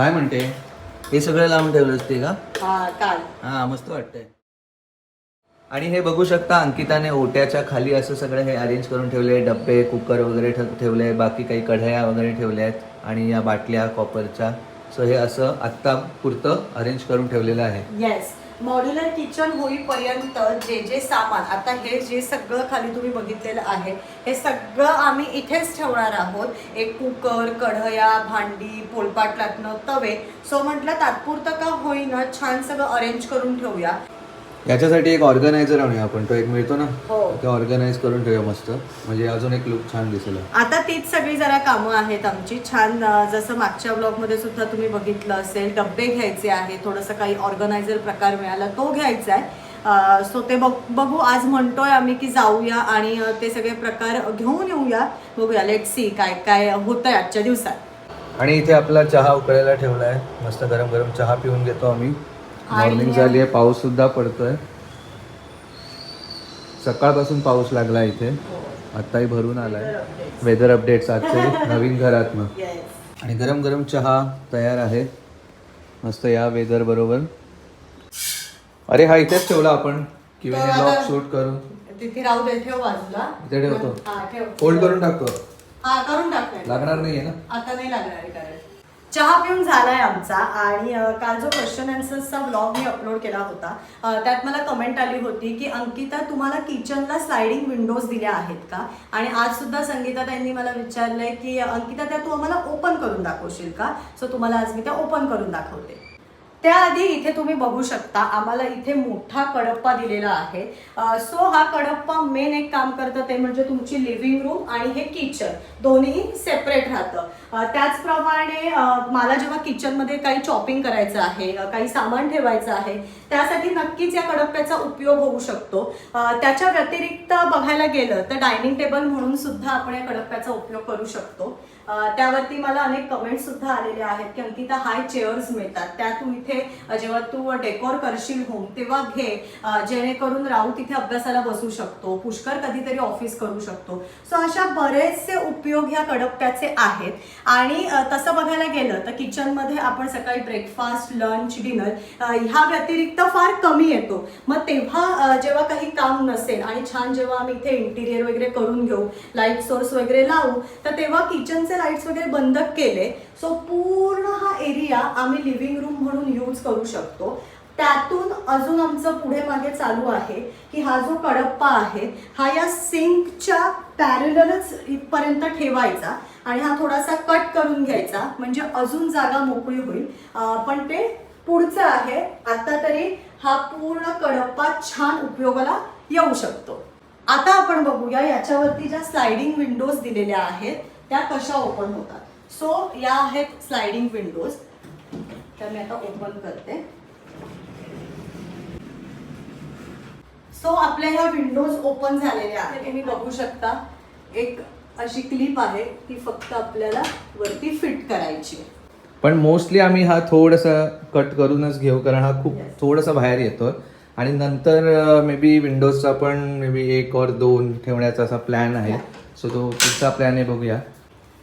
काय म्हणते? हे सगळं लावून ठेवलं असते का? हा काल. हा मस्त वाटतंय. आणि हे बघू शकता अंकिताने ओट्याच्या खाली असं सगळं हे अरेंज करून ठेवले डब्बे कुकर वगैरे ठेवले बाकी काही कढया वगैरे ठेवल्या आहेत आणि या बाटल्या कॉपरच्या सो हे असं आत्ता पुरतं अरेंज करून ठेवलेलं आहे. येस मॉड्युलर किचन होईपर्यंत जे जे सामान आता हे जे सगळं खाली तुम्ही बघितलेलं आहे हे सगळं आम्ही इथेच ठेवणार आहोत. एक कुकर कढया भांडी पोलपाट लाटणं तवे. सो म्हटलं तात्पुरतं का होईना छान सगळं अरेंज करून ठेवूया. याच्यासाठी एक ऑर्गनायझर आणूया आपण. तो एक मिळतो ना? हो. ते ऑर्गनाईज करून ठेवूया मस्त. म्हणजे अजून एक लुक छान दिसेल. आता तीच सगळी जरा कामं आहेत आमची. छान अं, जसं मागच्या ब्लॉगमध्ये सुद्धा तुम्ही बघितलं असेल डब्बे घ्यायचे आहे थोडंसं काही ऑर्गनायझर प्रकार मिळाला तो घ्यायचा आहे. सो ते बघ बघू आज म्हणतोय आम्ही की जाऊया आणि अं, ते सगळे प्रकार घेऊन येऊया. बघूया लेट सी काय काय होतंय आजच्या दिवसात. आणि इथे आपला चहा उकळायला ठेवला आहे मस्त गरम गरम चहा पिऊन घेतो आम्ही. मॉर्निंग झाली आहे पाऊस सुद्धा पडतोय. सकाळपासून पाऊस लागला इथे. आत्ताही भरून आलाय. वेदर अपडेट्स आजचे नवीन घरातनं. आणि गरम गरम चहा तयार आहे. मस्त या वेदर बरोबर. अरे हा इथेच ठेवला आपण. किंवा ब्लॉग शूट करून. तिथे राहू दे ठेव बाजूला. इथे ठेवतो. हा ठेव. फोल्ड करून टाकतो. हा करून टाक लागणार नाहीये ना? आता नाही लागणार आहे कारण चहा पिऊन झालाय आमचा आणि काल जो क्वेश्चन अँसर्सचा ब्लॉग मी अपलोड केला होता त्यात मला कमेंट आली होती की अंकिता तुम्हाला किचनला स्लायडिंग विंडोज दिल्या आहेत का? आणि आज सुद्धा संगीता त्यांनी मला विचारलंय की अंकिता त्या तू आम्हाला ओपन करून दाखवशील का? सो तुम्हाला आज मी त्या ओपन करून दाखवते. त्याआधी इथे तुम्ही बघू शकता आम्हाला इथे मोठा कडप्पा दिलेला आहे. सो हा कडप्पा मेन एक काम करतं ते म्हणजे तुमची लिव्हिंग रूम आणि हे किचन दोन्ही सेपरेट राहतं. त्याचप्रमाणे मला जेव्हा किचनमध्ये काही चॉपिंग करायचं आहे काही सामान ठेवायचं आहे त्यासाठी नक्कीच या कडप्प्याचा उपयोग होऊ शकतो. त्याच्या व्यतिरिक्त बघायला गेलं तर डायनिंग टेबल म्हणून सुद्धा आपण या कडप्प्याचा उपयोग करू शकतो. त्यावरती मला अनेक कमेंट्स सुद्धा आलेले आहेत की अंकिता हाय चेअर्स मिळतात. त्या तू इथे जेव्हा तू डेकोर करशील होम तेव्हा घे. जेणेकरून राहू तिथे अभ्यासाला बसू शकतो. पुष्कर कधीतरी ऑफिस करू शकतो. सो अशा बरेचसे उपयोग ह्या कडप्प्याचे आहेत. आणि तसं बघायला गेलं तर किचनमध्ये आपण सकाळी ब्रेकफास्ट लंच डिनर ह्या व्यतिरिक्त फार कमी येतो. मग तेव्हा जेव्हा काही काम नसेल आणि छान जेव्हा आम्ही इथे इंटिरियर वगैरे करून घेऊ लाइट सोर्स वगैरे लावू तर तेव्हा किचनचे लाईट्स वगैरे बंद केले सो पूर्ण हा एरिया आम्ही लिव्हिंग रूम म्हणून यूज करू शकतो. त्यातून अजून आमचं पुढे मागे चालू आहे की हा जो कडप्पा आहे हा या सिंकच्या पॅरलच इथपर्यंत ठेवायचा आणि हा थोडासा कट करून घ्यायचा म्हणजे अजून जागा मोकळी होईल. पण ते पुढचं आहे आता तरी हा पूर्ण कडप्पा छान उपयोगाला येऊ शकतो. आता आपण बघूया याच्यावरती ज्या स्लायडिंग विंडोज दिलेल्या आहेत त्या कशा ओपन होतात? सो या आहेत स्लायडिंग विंडोज तर मी आता ओपन करते. सो आपल्या ह्या विंडोज ओपन झालेल्या आहेत. तुम्ही बघू शकता. एक अशी क्लिप आहे. ती फक्त आपल्याला वरती फिट करायची आहे. पण मोस्टली आम्ही हा थोडासा कट करूनच घेऊ कारण हा खूप Yes. थोडासा बाहेर येतो. आणि नंतर मे बी विंडोजचा पण मे बी एक और दोन ठेवण्याचा असा प्लॅन आहे. सो तो पुढचा प्लॅन आहे बघूया.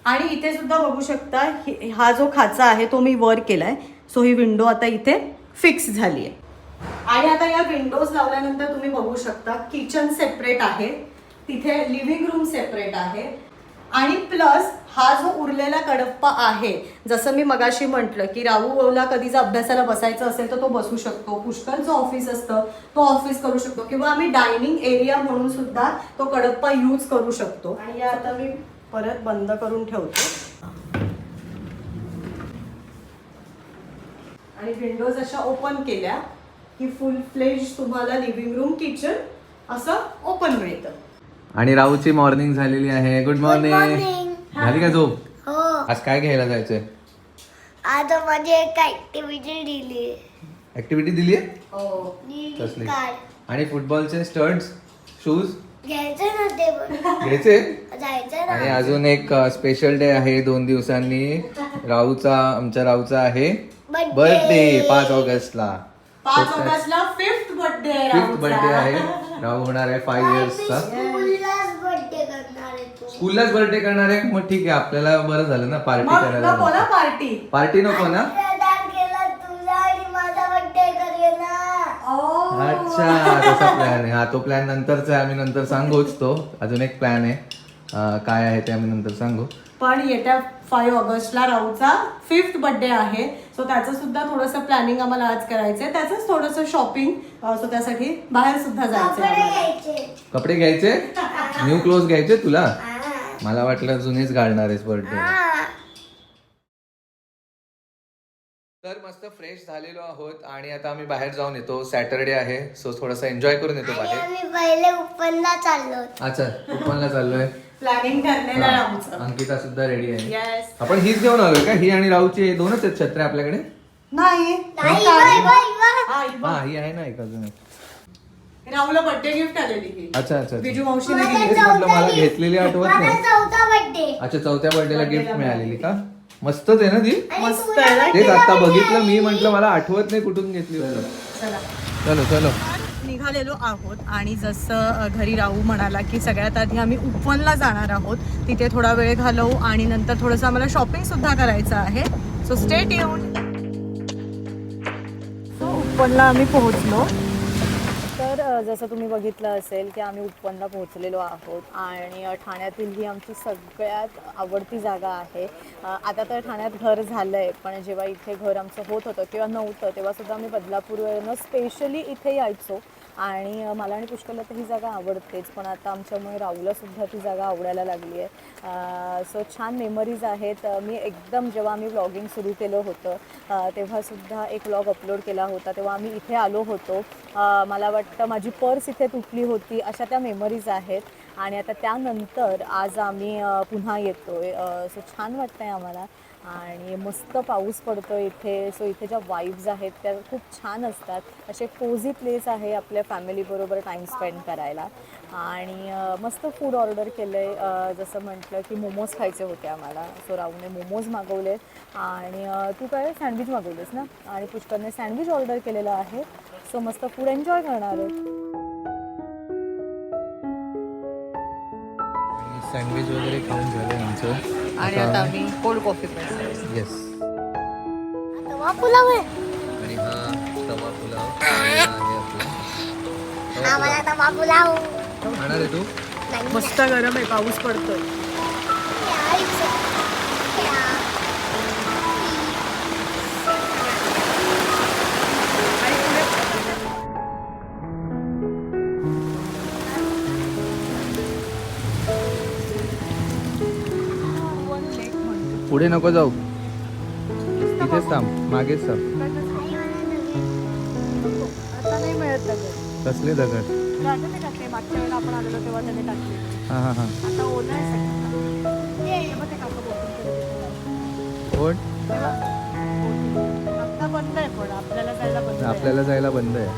आणि इथे सुद्धा बघू शकता हा जो खाचा आहे तो मी वर केलाय. सो ही विंडो आता इथे फिक्स झाली आहे. आणि आता या विंडोज लावल्यानंतर तुम्ही बघू शकता किचन सेपरेट आहे. तिथे लिव्हिंग रूम सेपरेट आहे. आणि प्लस हा जो उरलेला कडप्पा आहे जसं मी मगाशी म्हटलं की राहूला कधी जर अभ्यासाला बसायचं असेल तर तो बसू शकतो. पुष्कळचं ऑफिस असतं तो ऑफिस करू शकतो. किंवा आम्ही डायनिंग एरिया म्हणून सुद्धा तो कडप्पा यूज करू शकतो. आणि आता मी परत बंद करून ठेवतो. आणि विंडोज अशा ओपन केल्या की फुल फ्लेज तुम्हाला लिव्हिंग रूम किचन असं ओपन मिळतं. आणि राहूची मॉर्निंग झालेली आहे. Good morning. झाली का झोप? हो. आज काय घ्यायला जायचंय? आता माझी एक ऍक्टिव्हिटी दिली ऍक्टिव्हिटी दिली आहे? हो. आणि फुटबॉलचे स्टड्स शूज घ्यायचं ना ते पण. घ्यायचे? आणि अजून एक स्पेशल डे आहे दोन दिवसांनी. राहूचा आमच्या राहूचा आहे बर्थडे पाच ऑगस्टला. फिफ्थ बर्थडे फिफ्थ बर्थडे आहे राहू होणार आहे फाईव्ह इयर्सचा स्कूललाच बर्थडे करणार आहे मग ठीक आहे आपल्याला बरं झालं ना पार्टी करायला पार्टी पार्टी नको ना? अच्छा तसा प्लॅन आहे. हा तो प्लॅन नंतरचा आहे. आम्ही नंतर सांगूच तो. अजून एक प्लॅन आहे. अं, काय आहे ते आम्ही नंतर सांगू. पण येत्या फाईव्ह ऑगस्टला राहूचा फिफ्थ बर्थडे आहे. सो त्याचं सुद्धा थोडंसं प्लॅनिंग आम्हाला आज करायचंय. त्याचंच थोडंसं शॉपिंग सो त्यासाठी बाहेर सुद्धा जायचं कपडे घ्यायचे. कपडे घ्यायचे? न्यू क्लोथ घ्यायचे तुला? मला वाटलं जुनेच घालणार आहेस बर्थडे. तर मस्त फ्रेश झालेलो आहोत आणि आता आम्ही बाहेर जाऊन येतो. सॅटरडे आहे. सो थोडस एन्जॉय करून येतो बाहेर. आम्ही पहिले उपनला चाललो अच्छा उपनला चाललोय. प्लॅनिंग ठरलेलं आहे आमचं. अंकिता सुद्धा रेडी आहे. येस आपण हीच घेऊन आलोय का? ही आणि राहूची दोनच आहेत छत्र्या आपल्याकडे? नाही. हा, ही बघ. हा ही आहे ना एक अजून एक. राहुलला बर्थडे गिफ्ट आलेली ही. अच्छा अच्छा अच्छा. बिजू मावशीने माझा दिली. तेच म्हटलं मला घेतलेली आठवत माझा नाही. चौथा बर्थडे अच्छा चौथ्या बर्थडेला गिफ्ट मिळालेली का? मस्तच आहे ना ती? मस्त आहे ना? तेच आता बघितलं मी म्हंटल मला आठवत नाही कुठून घेतली चलो चला. चलो चलो. निघालेलो आहोत आणि जसं घरी राहू म्हणाला की सगळ्यात आधी आम्ही उपवनला जाणार आहोत. तिथे थोडा वेळ घालवू आणि नंतर थोडंसं आम्हाला शॉपिंग सुद्धा करायचं आहे. सो स्टेट येऊन सो उपवनला आम्ही पोहोचलो. तर जसं तुम्ही बघितलं असेल की आम्ही उपवनला पोहोचलेलो आहोत आणि ठाण्यातील ही आमची सगळ्यात आवडती जागा आहे. आता तर ठाण्यात घर झालं आहे पण जेव्हा इथे घर आमचं होत होतं किंवा नव्हतं तेव्हासुद्धा आम्ही बदलापूरवरनं स्पेशली इथे यायचो. आणि मला आणि पुष्कळला तर ही जागा आवडतेच पण आता आमच्यामुळे राहुलासुद्धा ती जागा आवडायला लागली आहे सो छान मेमरीज आहेत. मी एकदम जेव्हा आम्ही व्लॉगिंग सुरू केलं होतं तेव्हासुद्धा एक व्लॉग अपलोड केला होता. तेव्हा आम्ही इथे आलो होतो. मला वाटतं माझी पर्स इथे तुटली होती अशा त्या मेमरीज आहेत. आणि आता त्यानंतर आज आम्ही पुन्हा येतो आहे सो छान वाटतं आहे आम्हाला. आणि मस्त पाऊस पडतो इथे. सो इथे ज्या वाईब्स आहेत त्या खूप छान असतात. असे कोझी प्लेस आहे आपल्या फॅमिलीबरोबर टाईम स्पेंड करायला. आणि मस्त फूड ऑर्डर केलं आहे जसं म्हटलं की मोमोज खायचे होते आम्हाला. सो राहूने मोमोज मागवले आणि तू काय सँडविच मागवलेस ना? आणि पुष्करने सँडविच ऑर्डर केलेलं आहे. सो मस्त फूड एन्जॉय करणार आहे सँडविच वगैरे खाऊन झालं आमचं. आणि आता आम्ही कोल्ड कॉफी येस तवा पुलाव आहे. आणि हा तवा पुलाव आहे आपला. तवा आम्हाला तवा पुलाव. खाणार आहे तू? मस्त गरम आहे पाऊस पडतोय. पुढे नको जाऊ. इथेच थांब. मागेच थांब. आता नाही मिळत दगड. कसले दगड? आता ते टाकले मागच्या वेळेला आपण आलेलो तेव्हा त्याने टाकले. हा हा हा. आता ओला आहे सगळं. तेव्हा ते काका बोलतील तेव्हा. कोण तेव्हा बोलतील. आता बंद आहे पण आपल्याला जायला बंद आहे. आपल्याला जायला बंद आहे.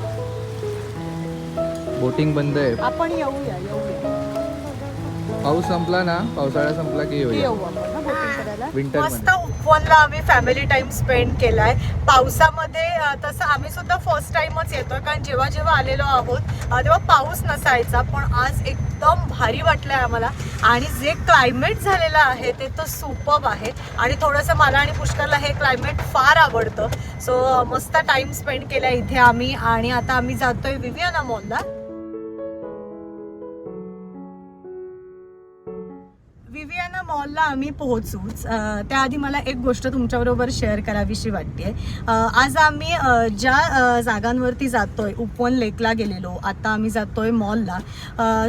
बोटिंग बंद आहे. आपण येऊया येऊया. पाऊस संपला ना? पावसाळा संपला की येऊया? येऊ आपण ना बोटिंग. करायला विंटर मस्त उपवनला आम्ही फॅमिली टाइम स्पेंड केलाय. पावसामध्ये तसं आम्ही सुद्धा फर्स्ट टाइमच येतोय कारण जेव्हा जेव्हा आलेलो आहोत तेव्हा पाऊस नसायचा पण आज एकदम भारी वाटलंय आम्हाला. आणि जे क्लायमेट झालेलं आहे ते तर सुपब आहे. आणि थोडंसं मला आणि पुष्करला हे क्लायमेट फार आवडतं. सो मस्त टाइम स्पेंड केला इथे आम्ही. आणि आता आम्ही जातोय विवियाना मॉलला मॉलला आम्ही पोहोचूच त्याआधी मला एक गोष्ट तुमच्याबरोबर शेअर करावीशी वाटते आज आम्ही ज्या जागांवरती जातोय उपवन लेकला गेलेलो आता आम्ही जातोय मॉलला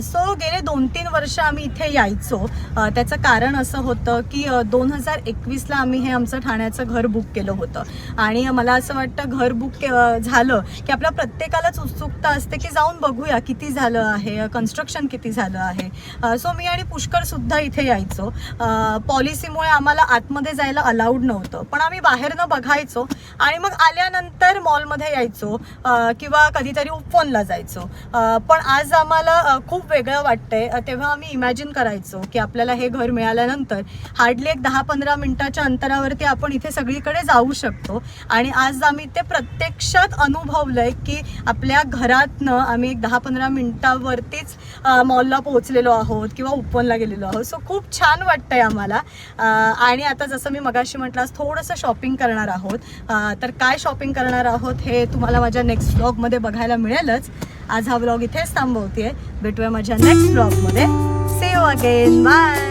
सो गेले दोन तीन वर्ष आम्ही इथे यायचो. त्याचं कारण असं होतं की दोन हजार एकवीसला आम्ही हे आमचं ठाण्याचं घर बुक केलं होतं. आणि मला असं वाटतं घर बुक के झालं की आपल्या प्रत्येकालाच उत्सुकता असते की जाऊन बघूया किती झालं आहे कन्स्ट्रक्शन किती झालं आहे. सो मी आणि पुष्कळसुद्धा इथे यायचो. पॉलिसीमुळे आम्हाला आतमध्ये जायला अलाउड नव्हतं. पण आम्ही बाहेरनं बघायचो. आणि मग आल्यानंतर मॉलमध्ये यायचो किंवा कधीतरी उपवनला जायचो. पण आज आम्हाला खूप वेगळं वाटतंय. तेव्हा आम्ही इमॅजिन करायचो की आपल्याला हे घर मिळाल्यानंतर हार्डली एक दहा पंधरा मिनिटाच्या अंतरावरती आपण इथे सगळीकडे जाऊ शकतो. आणि आज आम्ही ते प्रत्यक्षात अनुभवलंय की आपल्या घरातनं आम्ही एक दहा पंधरा मिनिटावरतीच मॉलला पोहोचलेलो आहोत किंवा उपवनला गेलेलो आहोत. सो खूप छान वाटतं वाटतंय आम्हाला. आणि आता जसं मी मगाशी म्हटलं थोडंसं शॉपिंग करणार आहोत. तर काय शॉपिंग करणार आहोत हे तुम्हाला माझ्या नेक्स्ट ब्लॉगमध्ये बघायला मिळेलच. आज हा ब्लॉग इथेच थांबवते भेटूया माझ्या नेक्स्ट ब्लॉगमध्ये सी यू अगेन बाय